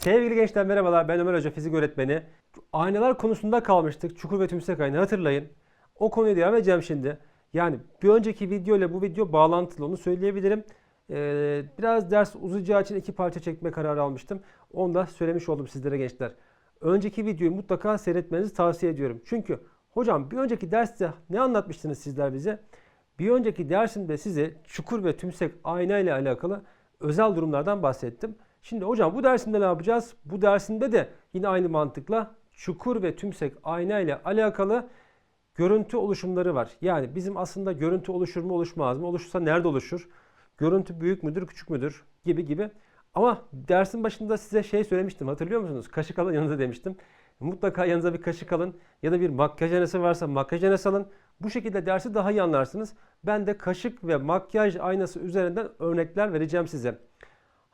Sevgili gençler merhabalar ben Ömer Hoca fizik öğretmeni. Aynalar konusunda kalmıştık. Çukur ve tümsek ayna hatırlayın. O konuya devam edeceğim şimdi. Yani bir önceki video ile bu video bağlantılı onu söyleyebilirim. Ee, biraz ders uzayacağı için iki parça çekme kararı almıştım. Onu da söylemiş oldum sizlere gençler. Önceki videoyu mutlaka seyretmenizi tavsiye ediyorum. Çünkü hocam bir önceki derste ne anlatmıştınız sizler bize? Bir önceki dersimde size çukur ve tümsek ayna ile alakalı özel durumlardan bahsettim. Şimdi hocam bu dersinde ne yapacağız? Bu dersinde de yine aynı mantıkla çukur ve tümsek ayna ile alakalı görüntü oluşumları var. Yani bizim aslında görüntü oluşur mu oluşmaz mı? Oluşursa nerede oluşur? Görüntü büyük müdür küçük müdür? Gibi gibi. Ama dersin başında size şey söylemiştim hatırlıyor musunuz? Kaşık alın yanınıza demiştim. Mutlaka yanınıza bir kaşık alın ya da bir makyaj aynası varsa makyaj aynası alın. Bu şekilde dersi daha iyi anlarsınız. Ben de kaşık ve makyaj aynası üzerinden örnekler vereceğim size.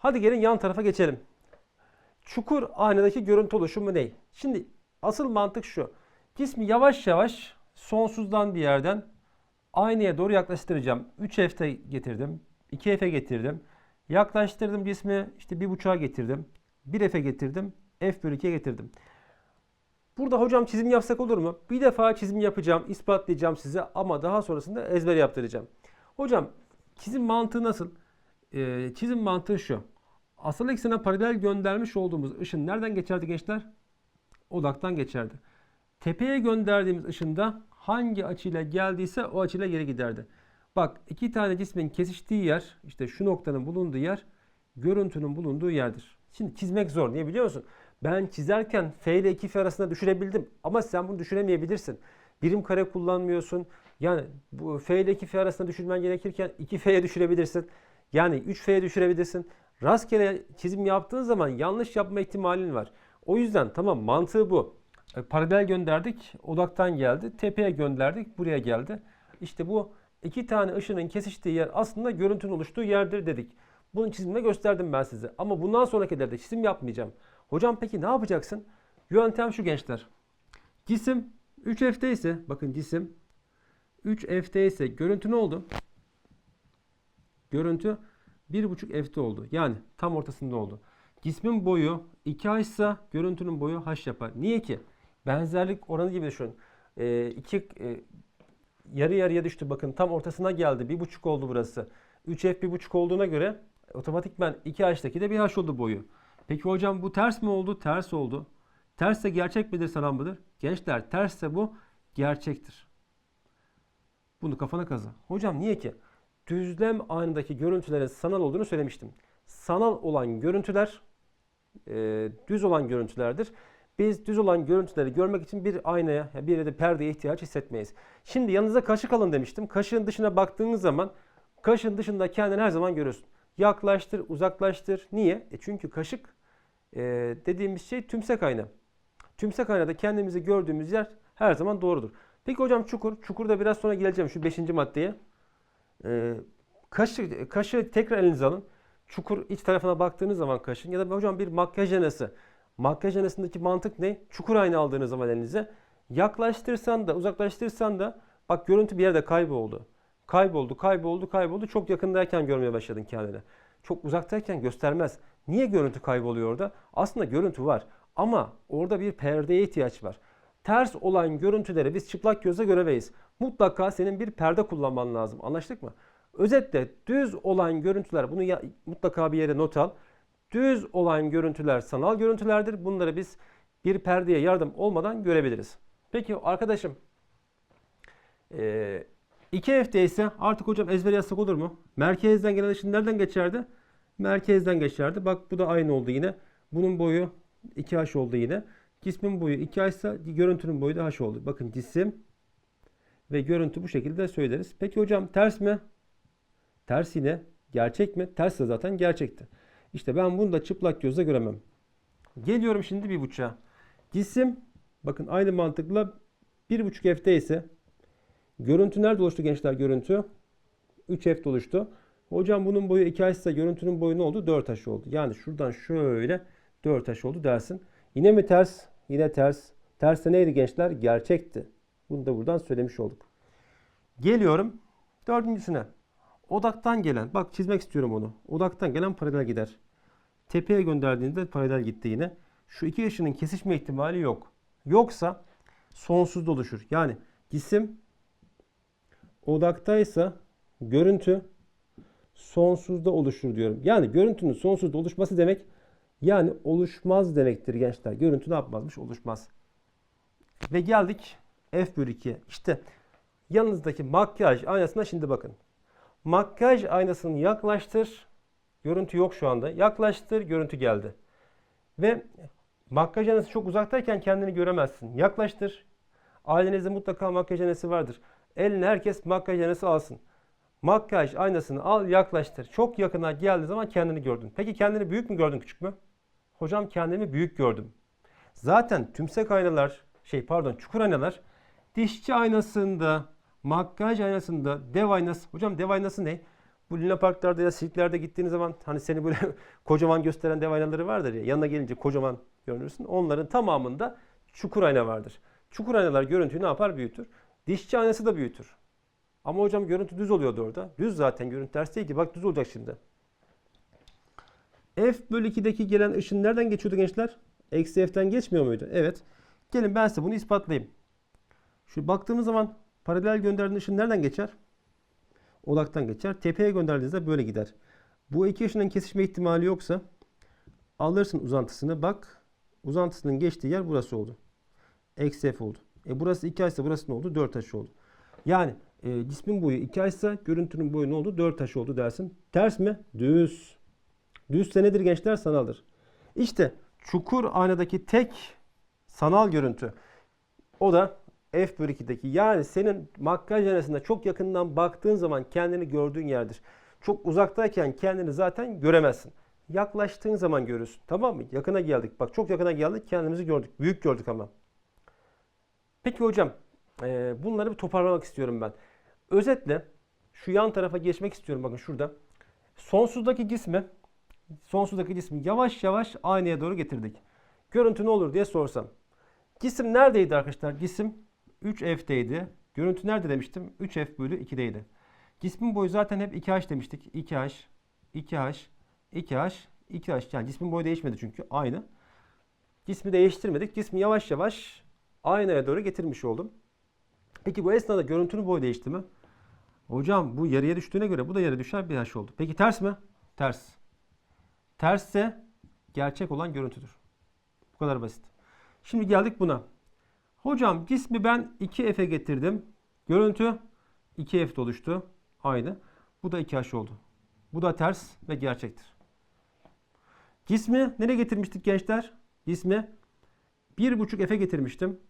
Hadi gelin yan tarafa geçelim. Çukur aynadaki görüntü oluşumu ne? Şimdi asıl mantık şu. Cismi yavaş yavaş sonsuzdan bir yerden aynaya doğru yaklaştıracağım. 3F'te getirdim. 2F'e getirdim. Yaklaştırdım cismi işte 1.5'a getirdim. 1F'e getirdim. F bölü 2'ye getirdim. Burada hocam çizim yapsak olur mu? Bir defa çizim yapacağım, ispatlayacağım size ama daha sonrasında ezber yaptıracağım. Hocam çizim mantığı nasıl? Ee, çizim mantığı şu. Asal eksene paralel göndermiş olduğumuz ışın nereden geçerdi gençler? Odaktan geçerdi. Tepeye gönderdiğimiz ışın da hangi açıyla geldiyse o açıyla geri giderdi. Bak iki tane cismin kesiştiği yer, işte şu noktanın bulunduğu yer, görüntünün bulunduğu yerdir. Şimdi çizmek zor. Niye biliyor musun? Ben çizerken F ile 2F arasında düşürebildim. Ama sen bunu düşüremeyebilirsin. Birim kare kullanmıyorsun. Yani bu F ile 2F arasında düşürmen gerekirken 2F'ye düşürebilirsin. Yani 3F'ye düşürebilirsin. Rastgele çizim yaptığın zaman yanlış yapma ihtimalin var. O yüzden tamam mantığı bu. E, Paralel gönderdik, odaktan geldi. Tepeye gönderdik, buraya geldi. İşte bu iki tane ışının kesiştiği yer aslında görüntünün oluştuğu yerdir dedik. Bunun çizimini gösterdim ben size. Ama bundan sonrakilerde çizim yapmayacağım. Hocam peki ne yapacaksın? Yöntem şu gençler. Cisim 3F'te ise bakın cisim 3F'te ise görüntü ne oldu? Görüntü 1.5 F'te oldu. Yani tam ortasında oldu. Cismin boyu 2H ise görüntünün boyu H yapar. Niye ki? Benzerlik oranı gibi düşün. Ee, iki, e, yarı yarıya düştü. Bakın tam ortasına geldi. 1.5 oldu burası. 3F 1.5 olduğuna göre otomatikman 2H'taki de 1H oldu boyu. Peki hocam bu ters mi oldu? Ters oldu. Tersse gerçek midir, sanal mıdır? Gençler tersse bu gerçektir. Bunu kafana kazı. Hocam niye ki? Düzlem aynadaki görüntülerin sanal olduğunu söylemiştim. Sanal olan görüntüler e, düz olan görüntülerdir. Biz düz olan görüntüleri görmek için bir aynaya, bir de perdeye ihtiyaç hissetmeyiz. Şimdi yanınıza kaşık alın demiştim. Kaşığın dışına baktığınız zaman kaşığın dışında kendini her zaman görürsün. Yaklaştır, uzaklaştır. Niye? E çünkü kaşık e, dediğimiz şey tümsek ayna. Tümsek aynada kendimizi gördüğümüz yer her zaman doğrudur. Peki hocam çukur. Çukurda biraz sonra geleceğim şu 5. maddeye. E, kaşı, kaşı tekrar elinize alın. Çukur iç tarafına baktığınız zaman kaşın ya da hocam bir makyaj aynası. Makyaj aynasındaki mantık ne? Çukur ayna aldığınız zaman elinize yaklaştırsan da uzaklaştırsan da bak görüntü bir yerde kayboldu. Kayboldu, kayboldu, kayboldu. Çok yakındayken görmeye başladın kendini. Çok uzaktayken göstermez. Niye görüntü kayboluyor orada? Aslında görüntü var. Ama orada bir perdeye ihtiyaç var. Ters olan görüntüleri biz çıplak gözle göremeyiz. Mutlaka senin bir perde kullanman lazım. Anlaştık mı? Özetle düz olan görüntüler, bunu ya, mutlaka bir yere not al. Düz olan görüntüler sanal görüntülerdir. Bunları biz bir perdeye yardım olmadan görebiliriz. Peki arkadaşım, ee, 2F'de ise artık hocam ezber yazsak olur mu? Merkezden gelen ışın nereden geçerdi? Merkezden geçerdi. Bak bu da aynı oldu yine. Bunun boyu 2H oldu yine. Cismin boyu 2H ise görüntünün boyu da H oldu. Bakın cisim ve görüntü bu şekilde söyleriz. Peki hocam ters mi? Ters yine. Gerçek mi? Ters de zaten gerçekti. İşte ben bunu da çıplak gözle göremem. Geliyorum şimdi bir buçuğa. Cisim bakın aynı mantıkla bir buçuk F'te ise görüntü nerede oluştu gençler görüntü? 3F'de oluştu. Hocam bunun boyu 2H ise görüntünün boyu ne oldu? 4H oldu. Yani şuradan şöyle 4H oldu dersin. Yine mi ters? Yine ters. Ters de neydi gençler? Gerçekti. Bunu da buradan söylemiş olduk. Geliyorum dördüncüsüne. Odaktan gelen, bak çizmek istiyorum onu. Odaktan gelen paralel gider. Tepeye gönderdiğinde paralel gitti yine. Şu iki ışının kesişme ihtimali yok. Yoksa sonsuzda oluşur. Yani cisim odaktaysa görüntü sonsuzda oluşur diyorum. Yani görüntünün sonsuzda oluşması demek yani oluşmaz demektir gençler. Görüntü ne yapmazmış? Oluşmaz. Ve geldik F bölü 2'ye. İşte yanınızdaki makyaj aynasına şimdi bakın. Makyaj aynasını yaklaştır. Görüntü yok şu anda. Yaklaştır. Görüntü geldi. Ve makyaj aynası çok uzaktayken kendini göremezsin. Yaklaştır. Ailenizde mutlaka makyaj aynası vardır. Eline herkes makyaj aynası alsın. Makyaj aynasını al yaklaştır. Çok yakına geldiği zaman kendini gördün. Peki kendini büyük mü gördün küçük mü? Hocam kendimi büyük gördüm. Zaten tümsek aynalar, şey pardon çukur aynalar dişçi aynasında, makyaj aynasında, dev aynası. Hocam dev aynası ne? Bu Luna Parklarda ya sirklerde gittiğiniz zaman hani seni böyle kocaman gösteren dev aynaları vardır ya. Yanına gelince kocaman görünürsün. Onların tamamında çukur ayna vardır. Çukur aynalar görüntüyü ne yapar? Büyütür. Dişçi aynası da büyütür. Ama hocam görüntü düz oluyordu orada. Düz zaten görüntü ters değil ki. Bak düz olacak şimdi. F bölü 2'deki gelen ışın nereden geçiyordu gençler? Eksi F'ten geçmiyor muydu? Evet. Gelin ben size bunu ispatlayayım. Şu baktığımız zaman paralel gönderdiğin ışın nereden geçer? Odaktan geçer. Tepeye gönderdiğinizde böyle gider. Bu iki ışının kesişme ihtimali yoksa alırsın uzantısını. Bak uzantısının geçtiği yer burası oldu. Eksi F oldu. E burası 2 ise burası ne oldu? 4 taş oldu. Yani e, cismin boyu 2 ise görüntünün boyu ne oldu? 4 taş oldu dersin. Ters mi? Düz. Düzse nedir gençler? Sanaldır. İşte çukur aynadaki tek sanal görüntü. O da F bölü 2'deki. Yani senin makyaj aynasında çok yakından baktığın zaman kendini gördüğün yerdir. Çok uzaktayken kendini zaten göremezsin. Yaklaştığın zaman görürsün. Tamam mı? Yakına geldik. Bak çok yakına geldik kendimizi gördük. Büyük gördük ama. Peki hocam e, bunları bir toparlamak istiyorum ben. Özetle şu yan tarafa geçmek istiyorum bakın şurada. Sonsuzdaki cismi sonsuzdaki cismi yavaş yavaş aynaya doğru getirdik. Görüntü ne olur diye sorsam. Cisim neredeydi arkadaşlar? Cisim 3F'deydi. Görüntü nerede demiştim? 3F bölü 2'deydi. Cismin boyu zaten hep 2H demiştik. 2H, 2H, 2H, 2H. Yani cismin boyu değişmedi çünkü aynı. Cismi değiştirmedik. Cismi yavaş yavaş aynaya doğru getirmiş oldum. Peki bu esnada görüntünün boyu değişti mi? Hocam bu yarıya düştüğüne göre bu da yarı düşer bir H oldu. Peki ters mi? Ters. Tersse gerçek olan görüntüdür. Bu kadar basit. Şimdi geldik buna. Hocam cismi ben 2F'e getirdim. Görüntü 2F'de oluştu. Aynı. Bu da 2H oldu. Bu da ters ve gerçektir. Cismi nereye getirmiştik gençler? Cismi 1.5 F'e getirmiştim.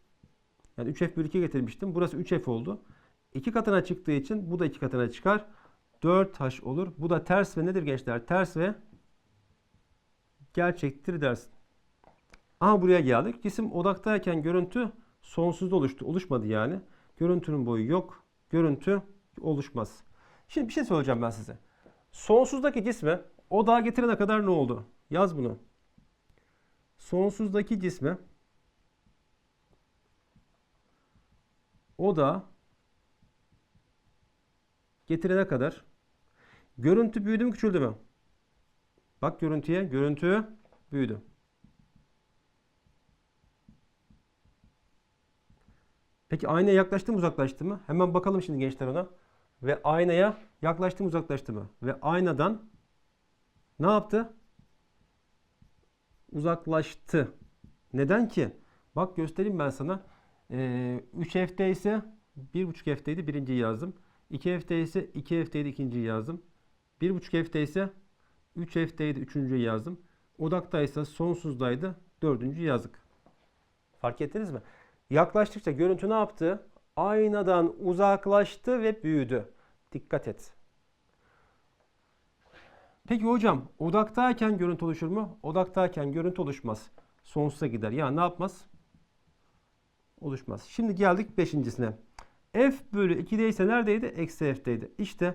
Yani 3F bölü 2 getirmiştim. Burası 3F oldu. 2 katına çıktığı için bu da 2 katına çıkar. 4H olur. Bu da ters ve nedir gençler? Ters ve gerçektir dersin. Aha buraya geldik. Cisim odaktayken görüntü sonsuzda oluştu. Oluşmadı yani. Görüntünün boyu yok. Görüntü oluşmaz. Şimdi bir şey söyleyeceğim ben size. Sonsuzdaki cisme odağa getirene kadar ne oldu? Yaz bunu. Sonsuzdaki cisme odağa getirene kadar görüntü büyüdü mü küçüldü mü? Bak görüntüye. Görüntü büyüdü. Peki aynaya yaklaştı mı uzaklaştı mı? Hemen bakalım şimdi gençler ona. Ve aynaya yaklaştı mı uzaklaştı mı? Ve aynadan ne yaptı? Uzaklaştı. Neden ki? Bak göstereyim ben sana. Ee, 3 F'de ise 1.5 F'deydi birinciyi yazdım. 2 F'de ise 2 F'deydi ikinciyi yazdım. 1.5 F'de ise 3 F'deydi üçüncüyü yazdım. Odaktaysa sonsuzdaydı dördüncüyü yazdık. Fark ettiniz mi? Yaklaştıkça görüntü ne yaptı? Aynadan uzaklaştı ve büyüdü. Dikkat et. Peki hocam odaktayken görüntü oluşur mu? Odaktayken görüntü oluşmaz. Sonsuza gider. Yani ne yapmaz? Oluşmaz. Şimdi geldik beşincisine. F bölü 2'de ise neredeydi? Eksi F'deydi. İşte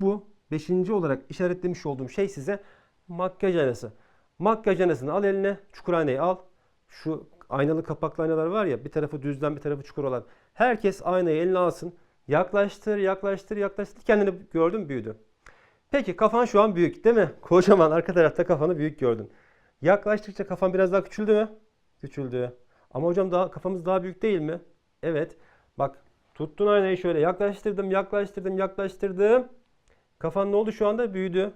bu beşinci olarak işaretlemiş olduğum şey size makyaj aynası. Makyaj aynasını al eline, çukur aynayı al. Şu aynalı kapaklı aynalar var ya bir tarafı düzden bir tarafı çukur olan. Herkes aynayı eline alsın. Yaklaştır, yaklaştır, yaklaştır. Kendini gördün büyüdü. Peki kafan şu an büyük değil mi? Kocaman arka tarafta kafanı büyük gördün. Yaklaştıkça kafam biraz daha küçüldü mü? Küçüldü. Ama hocam daha kafamız daha büyük değil mi? Evet. Bak tuttun aynayı şöyle yaklaştırdım, yaklaştırdım, yaklaştırdım. Kafan ne oldu şu anda? Büyüdü.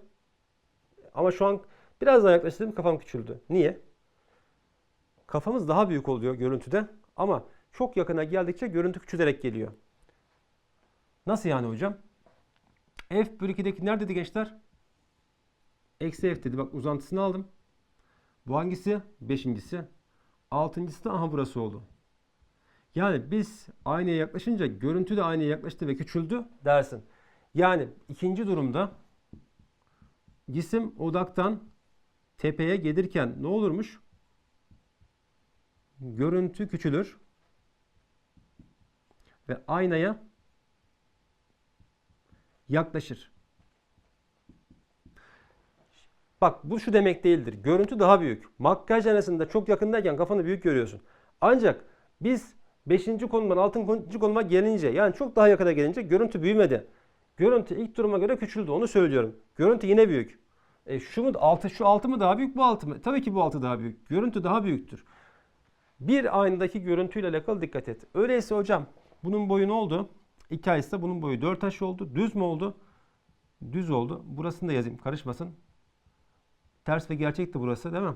Ama şu an biraz daha yaklaştırdım kafam küçüldü. Niye? Kafamız daha büyük oluyor görüntüde ama çok yakına geldikçe görüntü küçülerek geliyor. Nasıl yani hocam? F bölü 2'deki neredeydi gençler? Eksi F dedi. Bak uzantısını aldım. Bu hangisi? Beşincisi. Altıncısı da aha burası oldu. Yani biz aynaya yaklaşınca görüntü de aynaya yaklaştı ve küçüldü dersin. Yani ikinci durumda cisim odaktan tepeye gelirken ne olurmuş? Görüntü küçülür ve aynaya yaklaşır. Bak bu şu demek değildir. Görüntü daha büyük. Makyaj arasında çok yakındayken kafanı büyük görüyorsun. Ancak biz 5. konumdan 6. konuma gelince yani çok daha yakına gelince görüntü büyümedi. Görüntü ilk duruma göre küçüldü onu söylüyorum. Görüntü yine büyük. E şu mu altı şu altı mı daha büyük bu altı mı? Tabii ki bu altı daha büyük. Görüntü daha büyüktür. Bir aynadaki görüntüyle alakalı dikkat et. Öyleyse hocam bunun boyu ne oldu? 2 ay ise bunun boyu 4 taş oldu. Düz mü oldu? Düz oldu. Burasını da yazayım karışmasın. Ters ve gerçekti burası değil mi?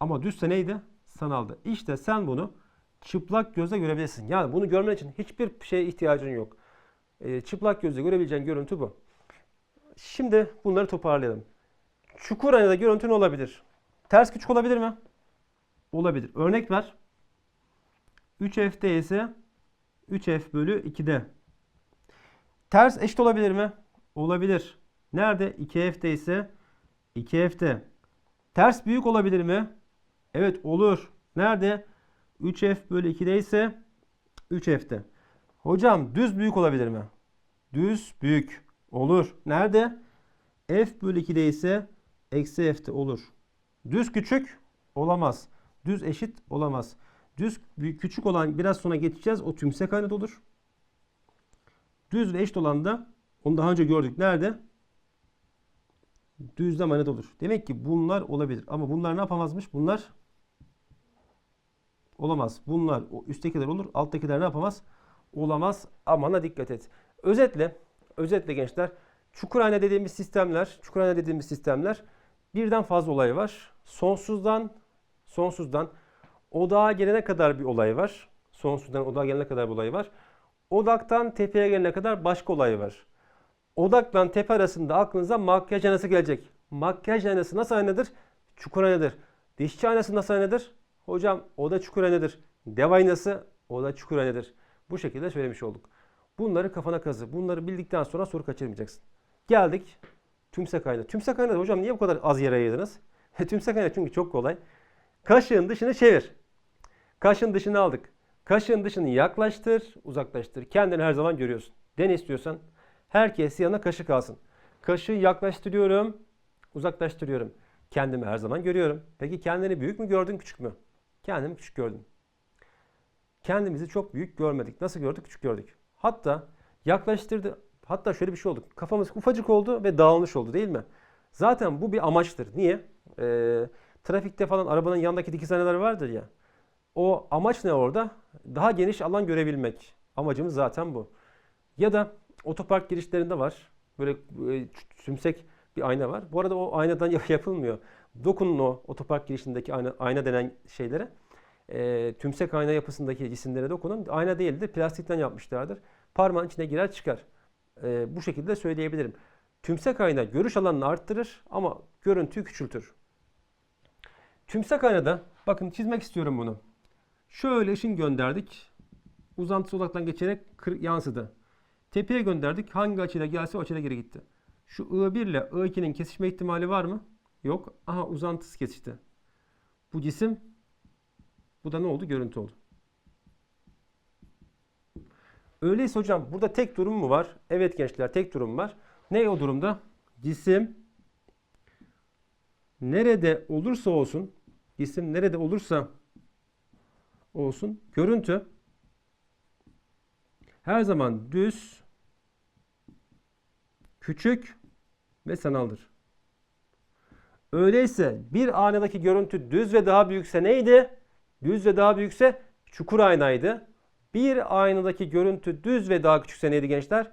Ama düzse neydi? Sanaldı. İşte sen bunu çıplak gözle görebilirsin. Yani bunu görmen için hiçbir şeye ihtiyacın yok. Ee, çıplak gözle görebileceğin görüntü bu. Şimdi bunları toparlayalım. Çukur aynada görüntü ne olabilir? Ters küçük olabilir mi? Olabilir. Örnek ver. 3F'de ise 3F bölü 2'de. Ters eşit olabilir mi? Olabilir. Nerede? 2F'de ise 2F'de. Ters büyük olabilir mi? Evet olur. Nerede? 3F bölü 2'de ise 3F'de. Hocam düz büyük olabilir mi? Düz büyük. Olur. Nerede? F bölü 2'de ise eksi F'de olur. Düz küçük olamaz. Düz eşit olamaz. Düz büyük, küçük olan biraz sonra geçeceğiz. O tümsek aynada olur. Düz ve eşit olan da onu daha önce gördük. Nerede? Düzlem aynada olur. Demek ki bunlar olabilir. Ama bunlar ne yapamazmış? Bunlar olamaz. Bunlar o üsttekiler olur. Alttakiler ne yapamaz? Olamaz. Amana dikkat et. Özetle, özetle gençler, çukurhane dediğimiz sistemler, çukurhane dediğimiz sistemler birden fazla olay var. Sonsuzdan sonsuzdan odağa gelene kadar bir olay var. Sonsuzdan odağa gelene kadar bir olay var. Odaktan tepeye gelene kadar başka olay var. Odakla tepe arasında aklınıza makyaj aynası gelecek. Makyaj aynası nasıl aynadır? Çukur aynadır. Dişçi aynası nasıl aynadır? Hocam o da çukur aynadır. Dev aynası o da çukur aynadır. Bu şekilde söylemiş olduk. Bunları kafana kazı. Bunları bildikten sonra soru kaçırmayacaksın. Geldik tümsek ayna. Tümsek ayna hocam niye bu kadar az yere ayırdınız? tümsek ayna çünkü çok kolay. Kaşığın dışını çevir. Kaşın dışını aldık. Kaşın dışını yaklaştır, uzaklaştır. Kendini her zaman görüyorsun. Dene istiyorsan. Herkes yanına kaşık alsın. Kaşığı yaklaştırıyorum, uzaklaştırıyorum. Kendimi her zaman görüyorum. Peki kendini büyük mü gördün, küçük mü? Kendimi küçük gördüm. Kendimizi çok büyük görmedik. Nasıl gördük? Küçük gördük. Hatta yaklaştırdı. Hatta şöyle bir şey oldu. Kafamız ufacık oldu ve dağılmış oldu değil mi? Zaten bu bir amaçtır. Niye? Ee, trafikte falan arabanın yanındaki dikiz aynaları vardır ya. O amaç ne orada? Daha geniş alan görebilmek. Amacımız zaten bu. Ya da otopark girişlerinde var. Böyle e, tümsek bir ayna var. Bu arada o aynadan yapılmıyor. Dokunun o otopark girişindeki ayna, ayna denen şeylere. E, tümsek ayna yapısındaki cisimlere dokunun. Ayna değildir. Plastikten yapmışlardır. Parmağın içine girer çıkar. E, bu şekilde söyleyebilirim. Tümsek ayna görüş alanını arttırır ama görüntüyü küçültür. Tümsek aynada bakın çizmek istiyorum bunu. Şöyle ışın gönderdik. Uzantısı odaktan geçerek yansıdı. Tepeye gönderdik. Hangi açıyla gelse o açıyla geri gitti. Şu I1 ile I2'nin kesişme ihtimali var mı? Yok. Aha uzantısı kesişti. Bu cisim bu da ne oldu? Görüntü oldu. Öyleyse hocam burada tek durum mu var? Evet gençler tek durum var. Ne o durumda? Cisim nerede olursa olsun cisim nerede olursa olsun görüntü her zaman düz, küçük ve sanaldır. Öyleyse bir aynadaki görüntü düz ve daha büyükse neydi? Düz ve daha büyükse çukur aynaydı. Bir aynadaki görüntü düz ve daha küçükse neydi gençler?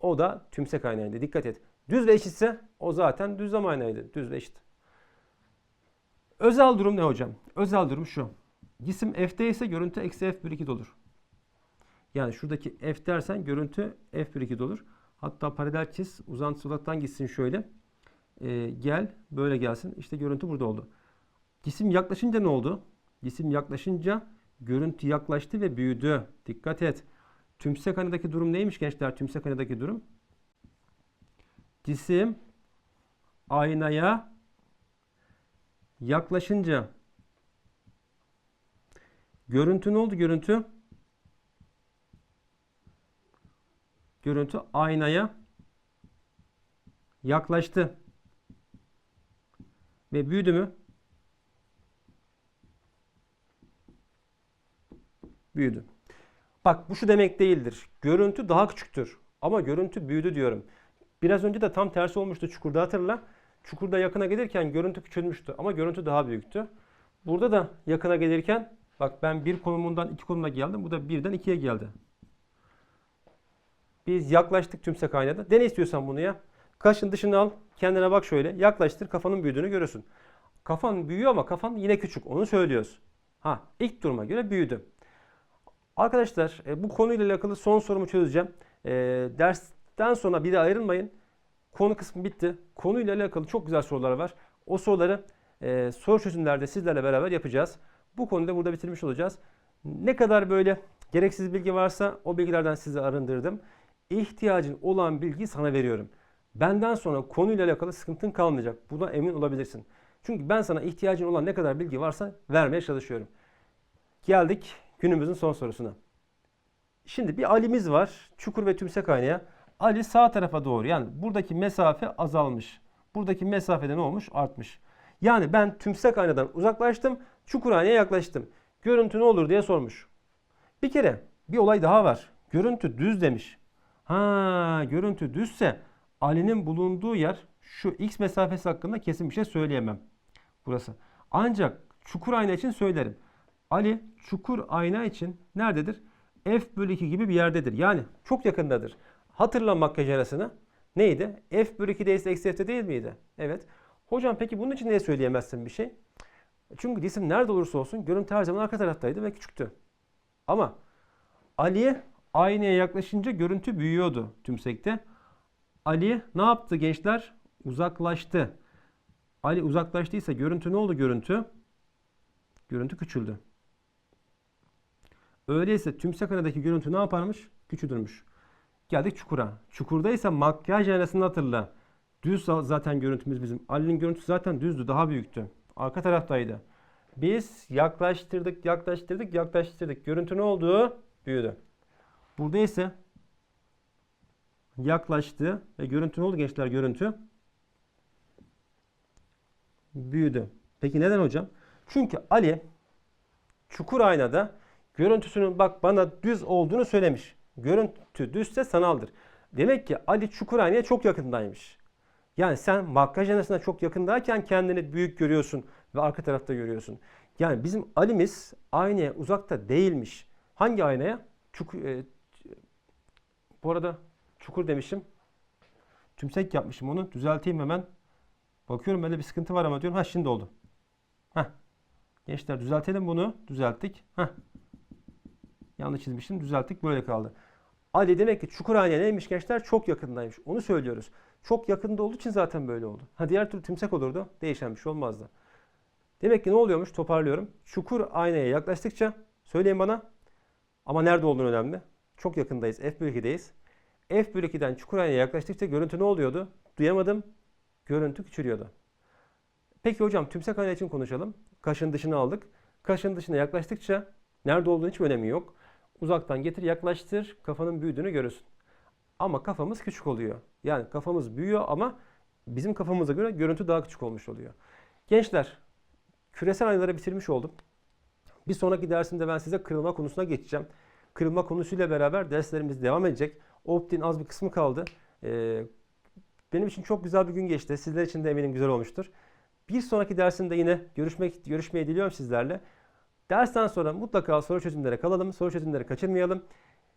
O da tümsek aynaydı. Dikkat et. Düz ve eşitse o zaten düzlem aynaydı. Düz ve eşit. Özel durum ne hocam? Özel durum şu. Cisim F'te ise görüntü eksi F bölü 2'de olur. Yani şuradaki F dersen görüntü F bölü 2'de olur. Hatta paralel çiz. Uzantısı uzaktan gitsin şöyle. Ee, gel. Böyle gelsin. İşte görüntü burada oldu. Cisim yaklaşınca ne oldu? Cisim yaklaşınca görüntü yaklaştı ve büyüdü. Dikkat et. Tümsek aynadaki durum neymiş gençler? Tümsek aynadaki durum. Cisim aynaya yaklaşınca görüntü ne oldu görüntü? Görüntü aynaya yaklaştı. Ve büyüdü mü? Büyüdü. Bak bu şu demek değildir. Görüntü daha küçüktür. Ama görüntü büyüdü diyorum. Biraz önce de tam tersi olmuştu çukurda hatırla. Çukurda yakına gelirken görüntü küçülmüştü ama görüntü daha büyüktü. Burada da yakına gelirken bak ben bir konumundan iki konumuna geldim. Bu da birden ikiye geldi. Biz yaklaştık tümsek aynada. Dene istiyorsan bunu ya. Kaşın dışını al. Kendine bak şöyle. Yaklaştır. Kafanın büyüdüğünü görürsün. Kafan büyüyor ama kafan yine küçük. Onu söylüyoruz. Ha ilk duruma göre büyüdü. Arkadaşlar e, bu konuyla alakalı son sorumu çözeceğim. E, dersten sonra bir de ayrılmayın. Konu kısmı bitti. Konuyla alakalı çok güzel sorular var. O soruları e, soru çözümlerde sizlerle beraber yapacağız. Bu konuyu da burada bitirmiş olacağız. Ne kadar böyle gereksiz bilgi varsa o bilgilerden sizi arındırdım. İhtiyacın olan bilgiyi sana veriyorum. Benden sonra konuyla alakalı sıkıntın kalmayacak. Buna emin olabilirsin. Çünkü ben sana ihtiyacın olan ne kadar bilgi varsa vermeye çalışıyorum. Geldik günümüzün son sorusuna. Şimdi bir Ali'miz var. Çukur ve tümsek aynaya. Ali sağ tarafa doğru yani buradaki mesafe azalmış. Buradaki mesafede ne olmuş? Artmış. Yani ben tümsek aynadan uzaklaştım. Çukur aynaya yaklaştım. Görüntü ne olur diye sormuş. Bir kere bir olay daha var. Görüntü düz demiş. Ha, görüntü düzse Ali'nin bulunduğu yer şu x mesafesi hakkında kesin bir şey söyleyemem. Burası. Ancak çukur ayna için söylerim. Ali çukur ayna için nerededir? F bölü 2 gibi bir yerdedir. Yani çok yakındadır. Hatırla makyaj arasını. Neydi? F bölü 2 değilse eksi F'de değil miydi? Evet. Hocam peki bunun için niye söyleyemezsin bir şey? Çünkü cisim nerede olursa olsun görüntü her zaman arka taraftaydı ve küçüktü. Ama Ali'ye aynaya yaklaşınca görüntü büyüyordu tümsekte. Ali ne yaptı gençler? Uzaklaştı. Ali uzaklaştıysa görüntü ne oldu görüntü? Görüntü küçüldü. Öyleyse tümsek aynadaki görüntü ne yaparmış? Küçülürmüş. Geldik çukura. Çukurda ise makyaj aynasını hatırla. Düz zaten görüntümüz bizim. Ali'nin görüntüsü zaten düzdü, daha büyüktü. Arka taraftaydı. Biz yaklaştırdık, yaklaştırdık, yaklaştırdık. Görüntü ne oldu? Büyüdü. Burada ise yaklaştı ve görüntü ne oldu gençler? Görüntü büyüdü. Peki neden hocam? Çünkü Ali çukur aynada görüntüsünün bak bana düz olduğunu söylemiş. Görüntü düzse sanaldır. Demek ki Ali çukur aynaya çok yakındaymış. Yani sen makyaj aynasına çok yakındayken kendini büyük görüyorsun ve arka tarafta görüyorsun. Yani bizim Ali'miz aynaya uzakta değilmiş. Hangi aynaya? Çukur, e, bu arada çukur demişim. Tümsek yapmışım onu. Düzelteyim hemen. Bakıyorum böyle bir sıkıntı var ama diyorum. Ha şimdi oldu. Ha. Gençler düzeltelim bunu. Düzelttik. Ha. Yanlış çizmişim. Düzelttik. Böyle kaldı. Ali demek ki Çukurhane neymiş gençler? Çok yakındaymış. Onu söylüyoruz. Çok yakında olduğu için zaten böyle oldu. Ha diğer türlü tümsek olurdu. Değişen bir şey olmazdı. Demek ki ne oluyormuş? Toparlıyorum. Çukur aynaya yaklaştıkça söyleyin bana. Ama nerede olduğunu önemli. Çok yakındayız. F bölü 2'deyiz. F bölü 2'den çukur aynaya yaklaştıkça görüntü ne oluyordu? Duyamadım. Görüntü küçülüyordu. Peki hocam tümsek ayna için konuşalım. Kaşın dışına aldık. Kaşın dışına yaklaştıkça nerede olduğunu hiç önemi yok. Uzaktan getir yaklaştır kafanın büyüdüğünü görürsün. Ama kafamız küçük oluyor. Yani kafamız büyüyor ama bizim kafamıza göre görüntü daha küçük olmuş oluyor. Gençler küresel aynaları bitirmiş oldum. Bir sonraki dersimde ben size kırılma konusuna geçeceğim. Kırılma konusuyla beraber derslerimiz devam edecek. Optin az bir kısmı kaldı. Ee, benim için çok güzel bir gün geçti. Sizler için de eminim güzel olmuştur. Bir sonraki dersimde yine görüşmek görüşmeyi diliyorum sizlerle. Dersten sonra mutlaka soru çözümlere kalalım. Soru çözümleri kaçırmayalım.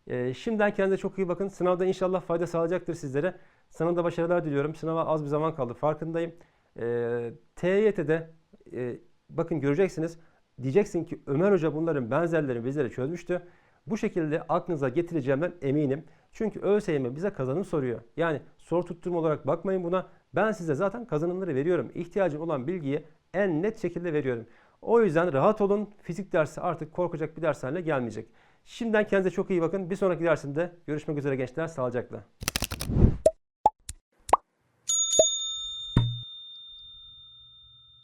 Ee, şimdiden kendinize çok iyi bakın. Sınavda inşallah fayda sağlayacaktır sizlere. Sınavda başarılar diliyorum. Sınava az bir zaman kaldı farkındayım. Ee, TYT'de e, bakın göreceksiniz. Diyeceksin ki Ömer Hoca bunların benzerlerini bizlere çözmüştü. Bu şekilde aklınıza getireceğimden eminim. Çünkü ÖSYM bize kazanım soruyor. Yani soru tutturma olarak bakmayın buna. Ben size zaten kazanımları veriyorum. İhtiyacım olan bilgiyi en net şekilde veriyorum. O yüzden rahat olun. Fizik dersi artık korkacak bir ders haline gelmeyecek. Şimdiden kendinize çok iyi bakın. Bir sonraki dersimde görüşmek üzere gençler. Sağlıcakla.